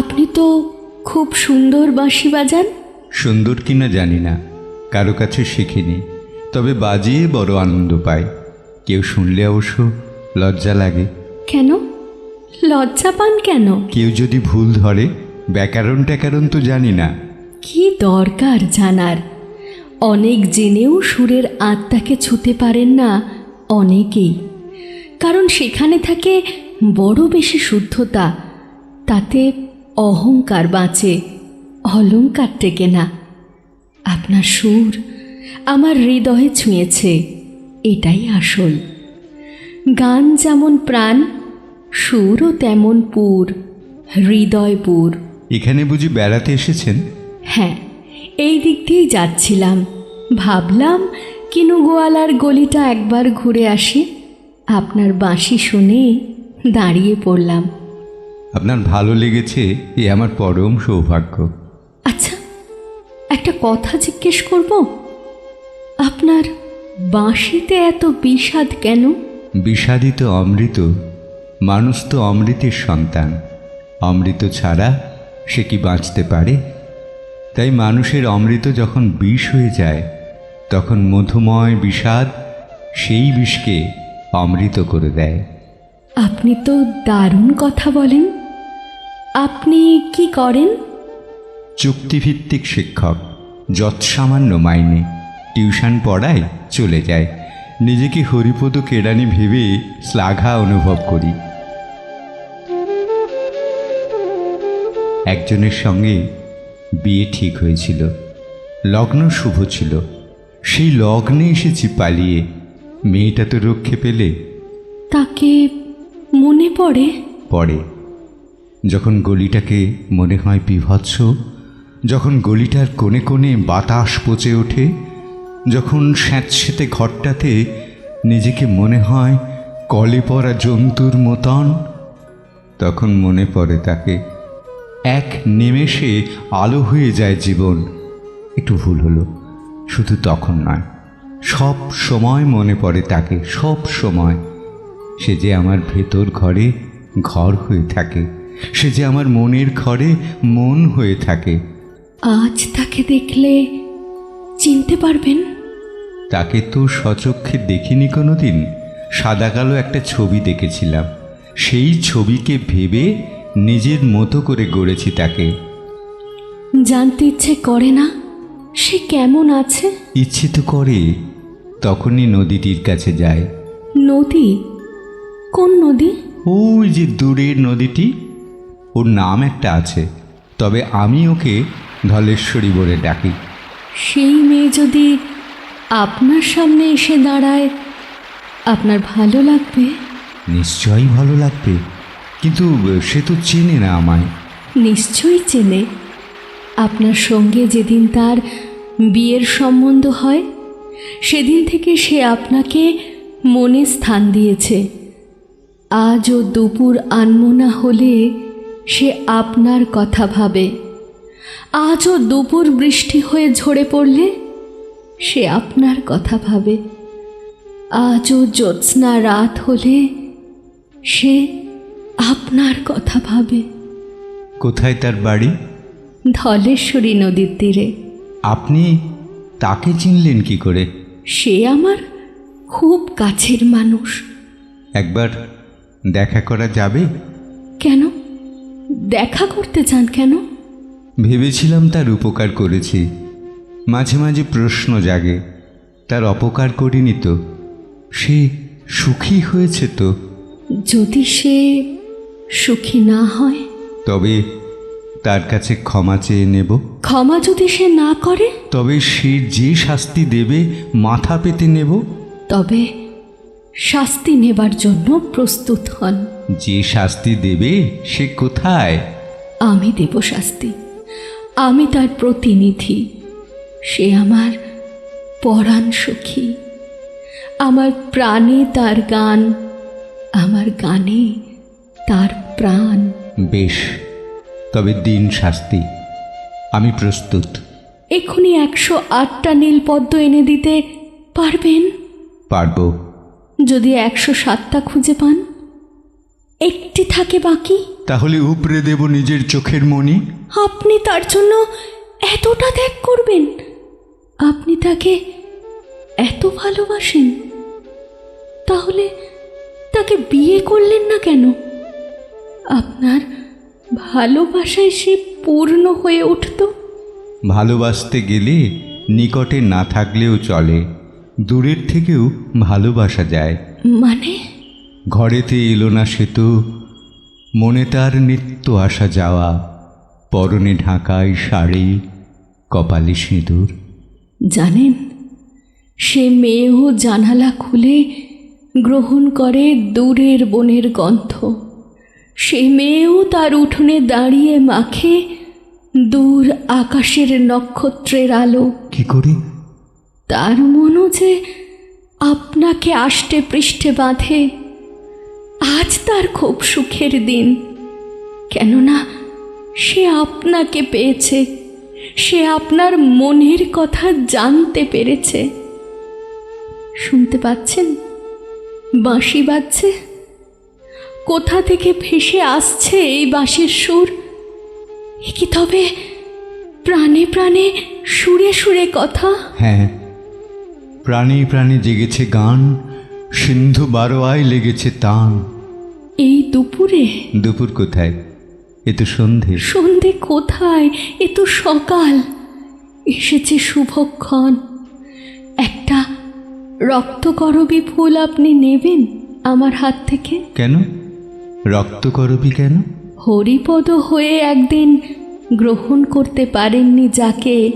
আপনি তো খুব সুন্দর বাঁশি বাজান। সুন্দর কিনা জানি না কারও কাছে শিখিনি তবে বাজিয়ে বড় আনন্দ পাই। কেউ শুনলে অবশ্য লজ্জা লাগে। কেন? লজ্জা পান কেন? কেউ যদি ভুল ধরে ব্যাকরণ ট্যাকারণ তো জানি না। কি দরকার জানার? অনেক জেনেও সুরের আত্মাকে ছুতে পারেন না অনেকেই। কারণ সেখানে থাকে বড় বেশি শুদ্ধতা তাতে অহংকার বাঁচে অলংকার টেকে না। আপনার সুর আমার হৃদয়ে ছুঁয়েছে এটাই আসল। গান যেমন প্রাণ সুরও তেমন পুর হৃদয় পুর। এখানে বুঝি বেড়াতে এসেছেন? হ্যাঁ এই দিক দিয়েই যাচ্ছিলাম। ভাবলাম কিনু গোয়ালার গলিটা একবার ঘুরে আসি। আপনার বাঁশি শুনে দাঁড়িয়ে পড়লাম। আপনার ভালো লেগেছে এ আমার পরম সৌভাগ্য। আচ্ছা একটা কথা জিজ্ঞেস করব? আপনার বাঁশিতে এত বিষাদ কেন? বিষাদিত অমৃত। মানুষ তো অমৃতের সন্তান। অমৃত ছাড়া সে কি বাঁচতে পারে? তাই মানুষের অমৃত যখন বিষ হয়ে যায় তখন মধুময় বিষাদ সেই বিষকে অমৃত করে দেয়। আপনি তো দারুণ কথা বলেন। আপনি কি করেন? চুক্তিভিত্তিক শিক্ষক যৎসামান্য মাইনে টিউশন পড়ায় চলে যায়। নিজেকে হরিপদ কেরানি ভেবে শ্লাঘা অনুভব করি। একজনের সঙ্গে বিয়ে ঠিক হয়েছিল। লগ্ন শুভ ছিল। সেই লগ্নে এসেছি পালিয়ে। মেয়েটা তো রক্ষে পেলে। তাকে মনে পড়ে? পড়ে। যখন গলিটাকে মনে হয় বিভৎস, যখন গলিটার কোণে কোণে বাতাস পচে ওঠে, যখন স্যাঁতস্যাঁতে ঘরটাতে নিজেকে মনে হয় কলে পড়া জন্তুর মতন, তখন মনে পড়ে তাকে। এক নিমেষে আলো হয়ে যায় জীবন। একটু ভুল হলো, শুধু তখন নয়। সব সময় মনে পড়ে তাকে, সব সময়। সে যে আমার ভেতর ঘরে ঘর হয়ে থাকে। সে যে আমার মনের ঘরে মন হয়ে থাকে। আজ তাকে দেখলে চিনতে পারবেন? তাকে তো সচক্ষে দেখিনি কোনো দিন সাদা কালো একটা ছবি দেখেছিলাম। সেই ছবিকে ভেবে নিজের মতো করে গড়েছি তাকে। জানতে ইচ্ছে করে না? সে কেমন আছে? ইচ্ছে তো করে তখনই নদীটির কাছে যায়। নদী? কোন নদী? ওই যে দূরের নদীটি। ওর নাম একটা আছে। তবে আমি ওকে ধলেশ্বরী বলে ডাকি। সেই মেয়ে যদি আপনার সামনে এসে দাঁড়ায় আপনার ভালো লাগবে? নিশ্চয়ই ভালো লাগবে। কিন্তু সে তো চেনে না আমায়। নিশ্চয়ই চেনে। আপনার সঙ্গে যেদিন তার বিয়ের সম্বন্ধ হয় সেদিন থেকে সে আপনাকে মনে স্থান দিয়েছে। আজও দুপুর আনমোনা হলে সে আপনার কথা ভাবে। আজও দুপুর বৃষ্টি হয়ে ঝরে পড়লে সে আপনার কথা ভাবে। আজও জ্যোৎস্না রাত হলে সে আপনার কথা ভাবে। কোথায় তার বাড়ি? ধলেশ্বরী নদীর তীরে। আপনি তাকে চিনলেন কি করে? সে আমার খুব কাছের মানুষ। একবার দেখা করা যাবে? কেন? দেখা করতে চান কেন? ভেবেছিলাম তার উপকার করেছি। মাঝে মাঝে প্রশ্ন জাগে তার অপকার করিনি তো। সে সুখী হয়েছে তো। যদি সে সুখী না হয়? তবে তার কাছে ক্ষমা চেয়ে নেব। ক্ষমা যদি সে না করে? তবে সে যে শাস্তি দেবে মাথা পেতে নেব। তবে শাস্তি নেবার জন্য প্রস্তুত হন। যে শাস্তি দেবে সে কোথায়? আমি দেব শাস্তি। আমি তার প্রতিনিধি। সে আমার পরাণ সখী। আমার প্রাণে তার গান। আমার গানে তার প্রাণ। বেশ তবে দিন শাস্তি। আমি প্রস্তুত। এক্ষুনি একশো আটটা নীলপদ্ম এনে দিতে পারবেন? পারব। যদি একশো সাতটা খুঁজে পান একটি থাকে বাকি। তাহলে উপড়ে দেব নিজের চোখের মণি। আপনি তার জন্য এতটা ত্যাগ করবেন? আপনি তাকে এত ভালোবাসেন তাহলে তাকে বিয়ে করলেন না কেন? আপনার ভালোবাসায় সে পূর্ণ হয়ে উঠত। ভালোবাসতে গেলে নিকটে না থাকলেও চলে। দূরের থেকেও ভালোবাসা যায়। মানে? ঘরেতে এলো না সেতু মনে তার নিত্য আসা যাওয়া পরনে ঢাকায় শাড়ি কপালে সিঁদুর। জানেন সে মেয়েও জানালা খুলে গ্রহণ করে দূরের বনের গন্ধ। সে মেয়েও তার উঠোনে দাঁড়িয়ে মাখে দূর আকাশের নক্ষত্রের আলো। কি করে? তার মনও যে আপনাকে আষ্টে পৃষ্ঠে বাঁধে, আজ তার খুব সুখের দিন। কেননা সে আপনাকে পেয়েছে, সে আপনার মনের কথা জানতে পেরেছে। শুনতে পাচ্ছেন? বাঁশি বাজছে। কোথা থেকে ভেসে আসছে এই বাঁশির সুর? কি তবে প্রাণে প্রাণে সুরে সুরে কথা? হ্যাঁ। প্রাণী প্রাণী জেগেছে গান সিন্ধু বারোয়ায় লেগেছে তান। এই দুপুরে? দুপুর কোথায়? এ তো সন্ধে। সন্ধে কোথায়? এ তো সকাল। এসেছে শুভক্ষণ। একটা রক্তকরবী ফুল আপনি নেবেন আমার হাত থেকে? কেন? রক্ত করবি কেন? হরিপদ হয়ে একদিন গ্রহণ করতে পারেননি যাকে।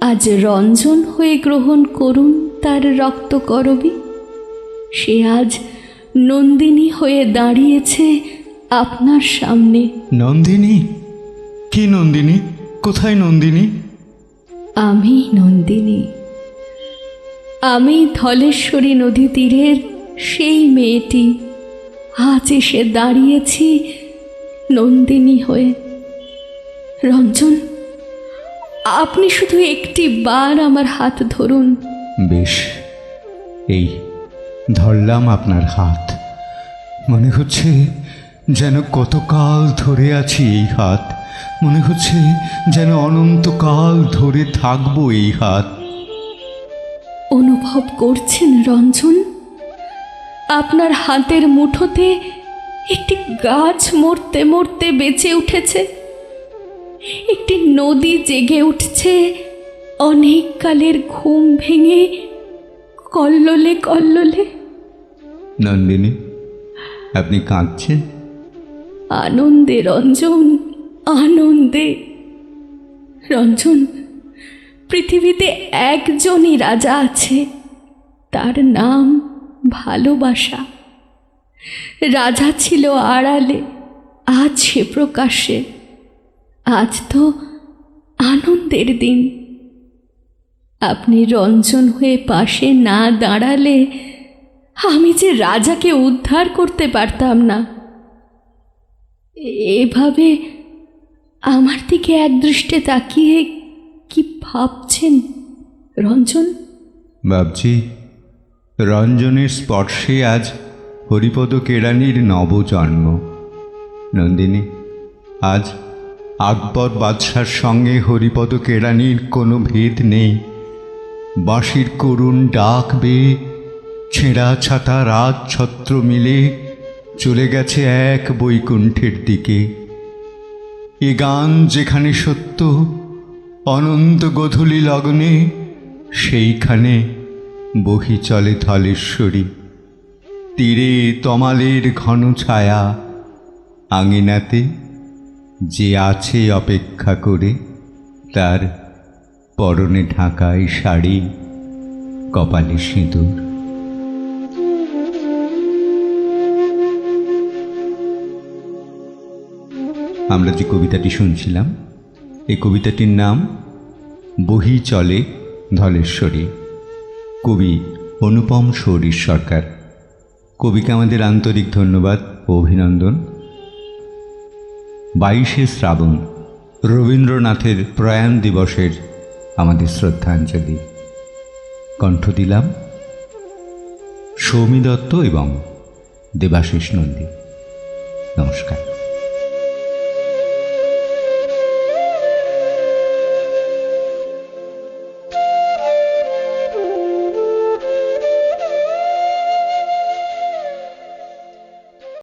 আজ রঞ্জন হয়ে গ্রহণ করুন। তার রক্ত করবি? সে আজ নন্দিনী হয়ে দাঁড়িয়েছে আপনার সামনে। নন্দিনী? কি নন্দিনী? কোথায় নন্দিনী? আমি নন্দিনী। আমি ধলেশ্বরী নদী তীরের সেই মেয়েটি। আজ এসে দাঁড়িয়েছি নন্দিনী হয়ে। রঞ্জন আপনি শুধু একটি বার আমার হাত ধরুন। বেশ, এই ধরলাম আপনার হাত। মনে হচ্ছে যেন কতকাল ধরে আছি এই হাত। মনে হচ্ছে যেন অনন্তকাল ধরে থাকব এই হাত। অনুভব করছেন রঞ্জন? আপনার হাতের মুঠোতে একটি গাছ মরতে মরতে বেঁচে উঠেছে। একটি নদী জেগে উঠছে। অনেক কালের ঘুম ভেঙে কল্লোলে কল্লোলে। নন্দিনী আপনি কাঁদছেন? আনন্দে রঞ্জন আনন্দে। রঞ্জন পৃথিবীতে একজনই রাজা আছে তার নাম ভালোবাসা। রাজা ছিল আড়ালে আজ সে প্রকাশ্যে। আজ তো আনন্দের দিন। আপনি রঞ্জন হয়ে পাশে না দাঁড়ালে আমি যে রাজাকে উদ্ধার করতে পারতাম না। এভাবে আমার দিকে একদৃষ্টে তাকিয়ে কি ভাবছেন রঞ্জন? ভাবছি, রঞ্জনের স্পর্শে আজ হরিপদ কেরানির নবজন্ম। নন্দিনী, আজ আকবর বাদশার সঙ্গে হরিপদ কেরানির কোনো ভেদ নেই। বাঁশির করুণ ডাক বেয়ে ছেঁড়া ছাতা রাত ছত্র মিলে চলে গেছে এক বৈকুণ্ঠের দিকে। এ গান যেখানে সত্য, অনন্ত গধূলি লগ্নে, সেইখানে বহি চলে ধলেশ্বরী। তীরে তমালের ঘন ছায়া আঙিনাতে যে আছে অপেক্ষা করে তার পরনে ঢাকায় শাড়ি, কপালে সিঁদুর। আমরা যে কবিতাটি শুনছিলাম, এই কবিতাটির নাম বহি চলে ধলেশ্বরী। কবি অনুপম শৌরীর সরকার। কবিকে আমাদের আন্তরিক ধন্যবাদ ও অভিনন্দন। বাইশে শ্রাবণ রবীন্দ্রনাথের প্রয়াণ দিবসের আমাদের শ্রদ্ধাঞ্জলি। কণ্ঠ দিলাম সৌমি দত্ত এবং দেবাশিস নন্দী। নমস্কার।